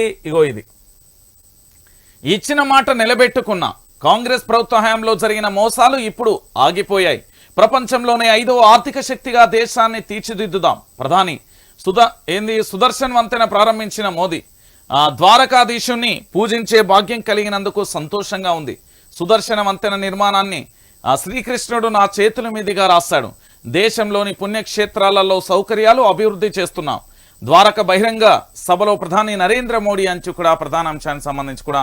ఇగో ఇది. ఇచ్చిన మాట నిలబెట్టుకున్న కాంగ్రెస్ ప్రభుత్వ హయాంలో జరిగిన మోసాలు ఇప్పుడు ఆగిపోయాయి. ప్రపంచంలోనే ఐదో ఆర్థిక శక్తిగా దేశాన్ని తీర్చిదిద్దుదాం. ప్రధాని సుధా ఏంది సుదర్శన్ వంతెన ప్రారంభించిన మోదీ. ఆ ద్వారకాధీశుణ్ణి పూజించే భాగ్యం కలిగినందుకు సంతోషంగా ఉంది. సుదర్శన వంతెన నిర్మాణాన్ని శ్రీకృష్ణుడు నా చేతుల మీదుగా రాశాడు. దేశంలోని పుణ్యక్షేత్రాలలో సౌకర్యాలు అభివృద్ధి చేస్తున్నాం. ద్వారక బహిరంగ సభలో ప్రధాని నరేంద్ర మోడీ అంచు కూడా ప్రధాన అంశానికి సంబంధించి కూడా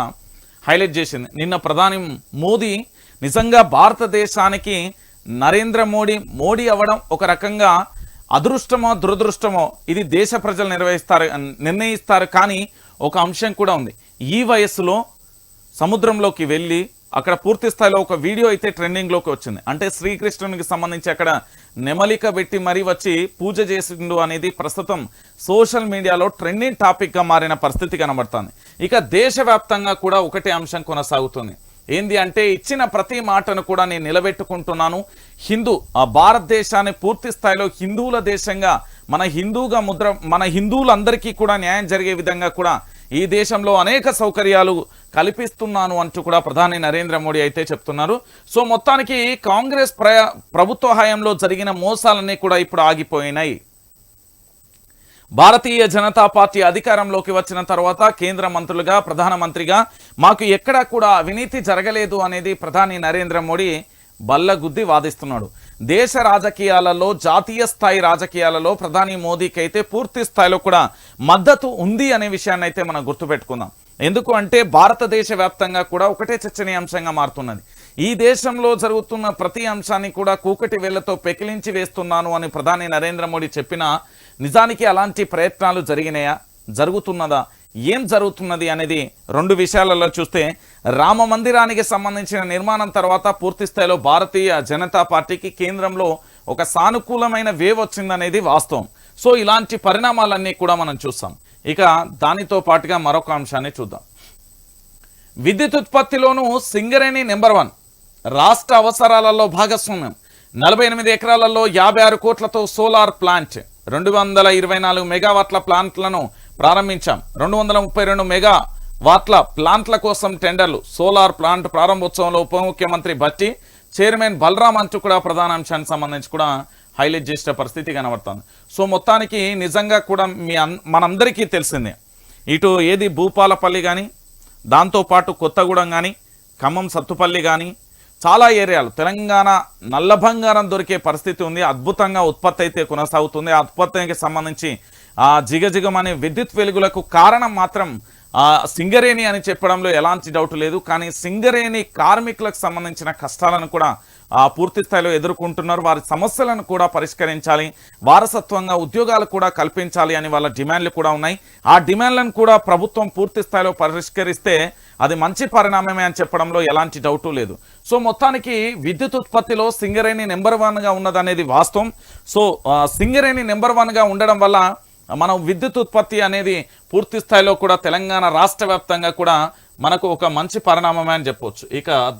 హైలైట్ చేసింది. నిన్న ప్రధాని మోదీ నిజంగా భారతదేశానికి నరేంద్ర మోడీ మోడీ అవ్వడం ఒక రకంగా అదృష్టమో దురదృష్టమో ఇది దేశ ప్రజలు నిర్వహిస్తారు నిర్ణయిస్తారు. కానీ ఒక అంశం కూడా ఉంది. ఈ వయస్సులో సముద్రంలోకి వెళ్ళి అక్కడ పూర్తి స్థాయిలో ఒక వీడియో అయితే ట్రెండింగ్లోకి వచ్చింది. అంటే శ్రీకృష్ణునికి సంబంధించి అక్కడ నెమలిక పెట్టి మరీ వచ్చి పూజ చేసిండు అనేది ప్రస్తుతం సోషల్ మీడియాలో ట్రెండింగ్ టాపిక్గా మారిన పరిస్థితి కనబడుతుంది. ఇక దేశవ్యాప్తంగా కూడా ఒకటే అంశం కొనసాగుతుంది. ఏంది అంటే ఇచ్చిన ప్రతి మాటను కూడా నేను నిలబెట్టుకుంటున్నాను. హిందూ ఆ భారతదేశాన్ని పూర్తి స్థాయిలో హిందువుల దేశంగా మన హిందూగా ముద్ర మన హిందువులందరికీ కూడా న్యాయం జరిగే విధంగా కూడా ఈ దేశంలో అనేక సౌకర్యాలు కల్పిస్తున్నాను అంటూ కూడా ప్రధాని నరేంద్ర మోడీ అయితే చెప్తున్నారు. సో మొత్తానికి కాంగ్రెస్ ప్రభుత్వ హయాంలో జరిగిన మోసాలన్నీ కూడా ఇప్పుడు ఆగిపోయినాయి. భారతీయ జనతా పార్టీ అధికారంలోకి వచ్చిన తర్వాత కేంద్ర మంత్రులుగా ప్రధానమంత్రిగా మాకు ఎక్కడా కూడా అవినీతి జరగలేదు అనేది ప్రధాని నరేంద్ర మోడీ బల్లగుద్ది వాదిస్తున్నాడు. దేశ రాజకీయాలలో జాతీయ స్థాయి రాజకీయాలలో ప్రధాని మోదీకి అయితే పూర్తి స్థాయిలో కూడా మద్దతు ఉంది అనే విషయాన్ని అయితే మనం గుర్తుపెట్టుకుందాం. ఎందుకు అంటే భారతదేశ వ్యాప్తంగా కూడా ఒకటే చర్చనీయాంశంగా మారుతున్నది. ఈ దేశంలో జరుగుతున్న ప్రతి అంశాన్ని కూడా కూకటి వేళ్ళతో పెకిలించి వేస్తున్నాను అని ప్రధాని నరేంద్ర మోడీ చెప్పినా నిజానికి అలాంటి ప్రయత్నాలు జరిగినాయా? జరుగుతున్నదా? ఏం జరుగుతున్నది అనేది రెండు విషయాలలో చూస్తే రామ మందిరానికి సంబంధించిన నిర్మాణం తర్వాత పూర్తి స్థాయిలో భారతీయ జనతా పార్టీకి కేంద్రంలో ఒక సానుకూలమైన వేవ్ వచ్చిందనేది వాస్తవం. సో ఇలాంటి పరిణామాలన్నీ కూడా మనం చూస్తాం. ఇక దానితో పాటుగా మరొక అంశాన్ని చూద్దాం. విద్యుత్ ఉత్పత్తిలోనూ సింగరేణి నెంబర్ వన్ రాష్ట్ర అవసరాలలో భాగస్వామ్యం. నలభై ఎనిమిది ఎకరాలలో యాభై ఆరు కోట్లతో సోలార్ ప్లాంట్ రెండు వందల ఇరవై నాలుగు మెగావాట్ల ప్లాంట్లను ప్రారంభించాం. రెండు వందల ముప్పై రెండు మెగా వాట్ల ప్లాంట్ల కోసం టెండర్లు. సోలార్ ప్లాంట్ ప్రారంభోత్సవంలో ఉప ముఖ్యమంత్రి భట్టి చైర్మన్ బలరాం అంటూ కూడా ప్రధాన అంశానికి సంబంధించి కూడా హైలైట్ చేసిన పరిస్థితి కనబడుతుంది. సో మొత్తానికి నిజంగా కూడా మీ మనందరికీ తెలిసిందే. ఇటు ఏది భూపాలపల్లి కానీ దాంతోపాటు కొత్తగూడెం కానీ ఖమ్మం సత్తుపల్లి కానీ చాలా ఏరియాలు. తెలంగాణ నల్ల బంగారం దొరికే పరిస్థితి ఉంది. అద్భుతంగా ఉత్పత్తి అయితే కొనసాగుతుంది. ఆ ఉత్పత్తికి సంబంధించి ఆ జిగజిగమనే విద్యుత్ వెలుగులకు కారణం మాత్రం సింగరేణి అని చెప్పడంలో ఎలాంటి డౌట్ లేదు. కానీ సింగరేణి కార్మికులకు సంబంధించిన కష్టాలను కూడా పూర్తి స్థాయిలో ఎదుర్కొంటున్నారు. వారి సమస్యలను కూడా పరిష్కరించాలి. వారసత్వంగా ఉద్యోగాలు కూడా కల్పించాలి అని వాళ్ళ డిమాండ్లు కూడా ఉన్నాయి. ఆ డిమాండ్లను కూడా ప్రభుత్వం పూర్తి స్థాయిలో పరిష్కరిస్తే అది మంచి పరిణామమే అని చెప్పడంలో ఎలాంటి డౌటు లేదు. సో మొత్తానికి విద్యుత్ ఉత్పత్తిలో సింగరేణి నెంబర్ వన్గా ఉన్నదనేది వాస్తవం. సో సింగరేణి నెంబర్ వన్గా ఉండడం వల్ల మనం విద్యుత్ ఉత్పత్తి అనేది పూర్తి స్థాయిలో కూడా తెలంగాణ రాష్ట్ర వ్యాప్తంగా కూడా మనకు ఒక మంచి పరిణామమే అని చెప్పొచ్చు. ఇక దా-